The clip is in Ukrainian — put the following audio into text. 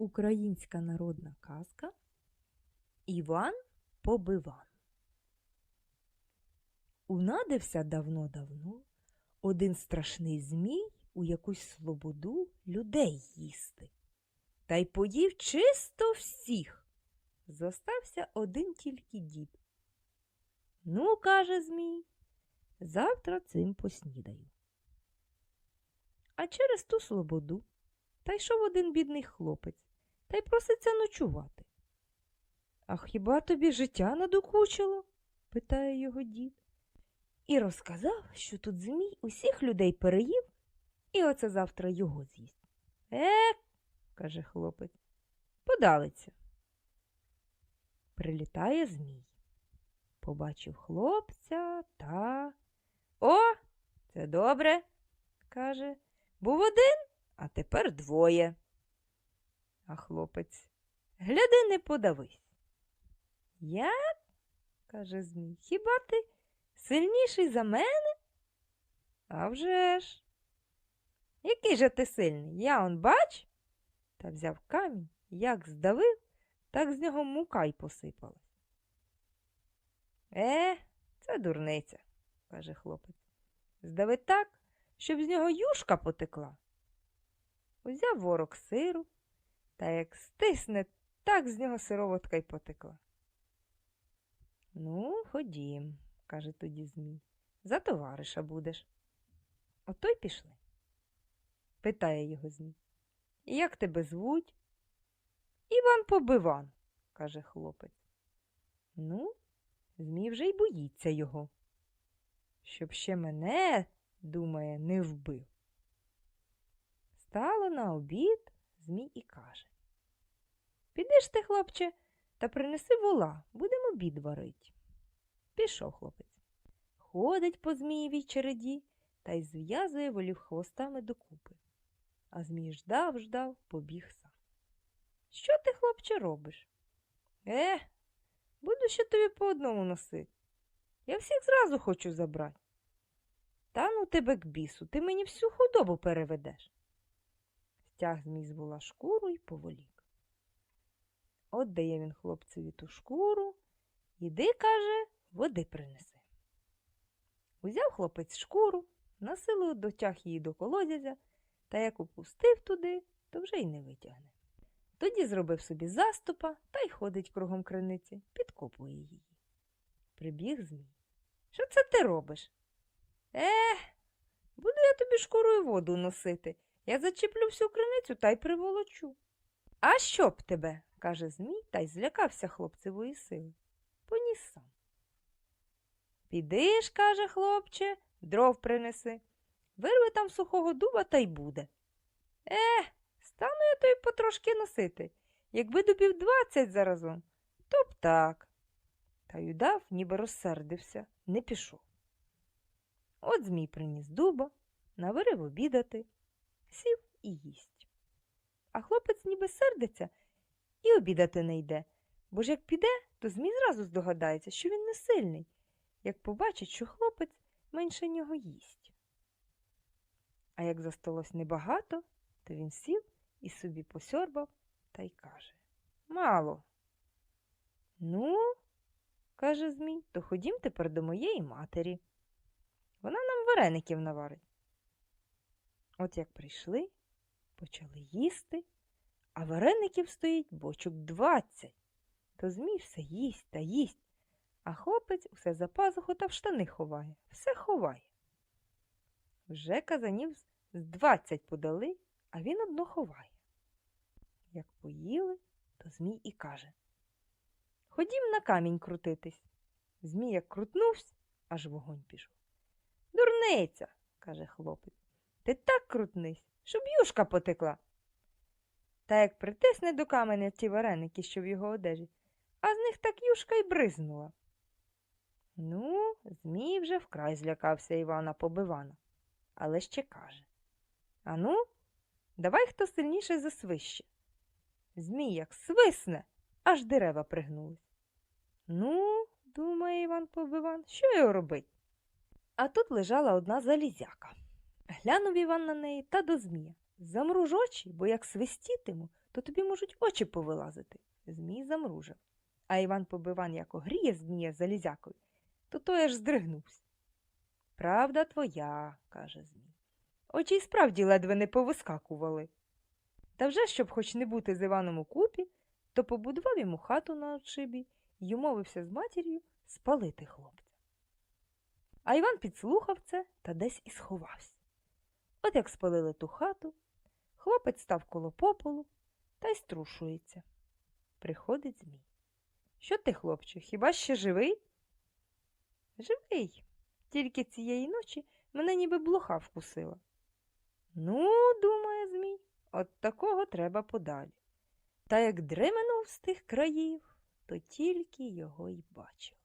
Українська народна казка Іван Побиван. Унадився давно-давно один страшний змій у якусь слободу людей їсти. Та й поїв чисто всіх. Зостався один тільки дід. Ну, каже Змій, завтра цим поснідаю. А через ту слободу та йшов один бідний хлопець та й проситься ночувати. А хіба тобі життя надокучило? питає його дід. І розказав, що тут змій усіх людей переїв, і оце завтра його з'їсть. Е, каже хлопець, подалиться. Прилітає змій. Побачив хлопця та. О, це добре, каже. Був один, а тепер двоє. А хлопець, гляди, не подавись. Як? каже Змій, хіба ти сильніший за мене? А вже ж. Який же ти сильний? Я он бач? Та взяв камінь, як здавив, так з нього мука й посипалась. Е, це дурниця, каже хлопець. Здави так, щоб з нього юшка потекла. Узяв ворог сиру, та як стисне, так з нього сироватка й потекла. Ну, ходім, каже тоді Змій, за товариша будеш. Ото й пішли. Питає його Змій. Як тебе звуть? Іван Побиван, каже хлопець. Ну, Змій вже й боїться його. Щоб ще мене, думає, не вбив. Стало на обід, Змій і каже. Підеш ти, хлопче, та принеси вола, будемо обід варить. Пішов хлопець. Ходить по змієвій череді та й зв'язує волів хвостами докупи. А змій ждав, ждав, побіг сам. Що ти, хлопче, робиш? Е, буду ще тобі по одному носити. Я всіх зразу хочу забрати. Та ну тебе к бісу, ти мені всю худобу переведеш. Стяг з вола шкуру й поволік. От дає він хлопцеві ту шкуру, іди, каже, води принеси. Узяв хлопець шкуру, насилу дотяг її до колодязя, та як упустив туди, то вже й не витягне. Тоді зробив собі заступа та й ходить кругом криниці, підкопує її. Прибіг змій. Що це ти робиш? Ех, буду я тобі шкурою воду носити. Я зачеплю всю криницю та й приволочу. А що б тебе? каже Змій та й злякався хлопцевої сили. Поніс сам. Піди ж, каже хлопче, дров принеси. Вирви там сухого дуба та й буде. Е, стану я тобі потрошки носити. Якби дубів двадцять заразом, то б так. Та й удав, ніби розсердився, не пішов. От Змій приніс дуба, наварив обідати, сів і їсть. А хлопець ніби сердиться і обідати не йде, бо ж як піде, то Змій зразу здогадається, що він не сильний, як побачить, що хлопець менше нього їсть. А як засталось небагато, то він сів і собі посьорбав та й каже Мало. Ну, каже Змій, то ходім тепер до моєї матері. Вона нам вареників наварить. От як прийшли, почали їсти, а вареників стоїть бочок двадцять. То Змій все їсть та їсть, а хлопець усе за пазуху та в штани ховає, все ховає. Вже казанів з двадцять подали, а він одно ховає. Як поїли, то Змій і каже Ходім на камінь крутитись. Змій як крутнувся, аж вогонь пішов. Дурниця, каже хлопець. Крутнись, щоб юшка потекла. Та як притисне до каменя ті вареники, що в його одежі, а з них так юшка й бризнула. Ну, Змій вже вкрай злякався Івана Побивана, але ще каже Ану, давай хто сильніше засвище. Змій як свисне, аж дерева пригнулись. Ну, думає Іван Побиван, що його робить? А тут лежала одна залізяка. Глянув Іван на неї та до змія. Замруж очі, бо як свистітиму, то тобі можуть очі повилазити. Змій замружив. А Іван Побиван як огріє змія залізякою, то той аж здригнувся. Правда твоя, каже Змій. Очі й справді ледве не повискакували. Та вже, щоб хоч не бути з Іваном у купі, то побудував йому хату на отшибі й умовився з матір'ю спалити хлопця. А Іван підслухав це та десь і сховався. От як спалили ту хату, хлопець став коло пополу та й струшується. Приходить Змій. Що ти, хлопче, хіба ще живий? Живий. Тільки цієї ночі мене ніби блоха вкусила. Ну, думає Змій, от такого треба подалі. Та як дременув з тих країв, то тільки його й бачив.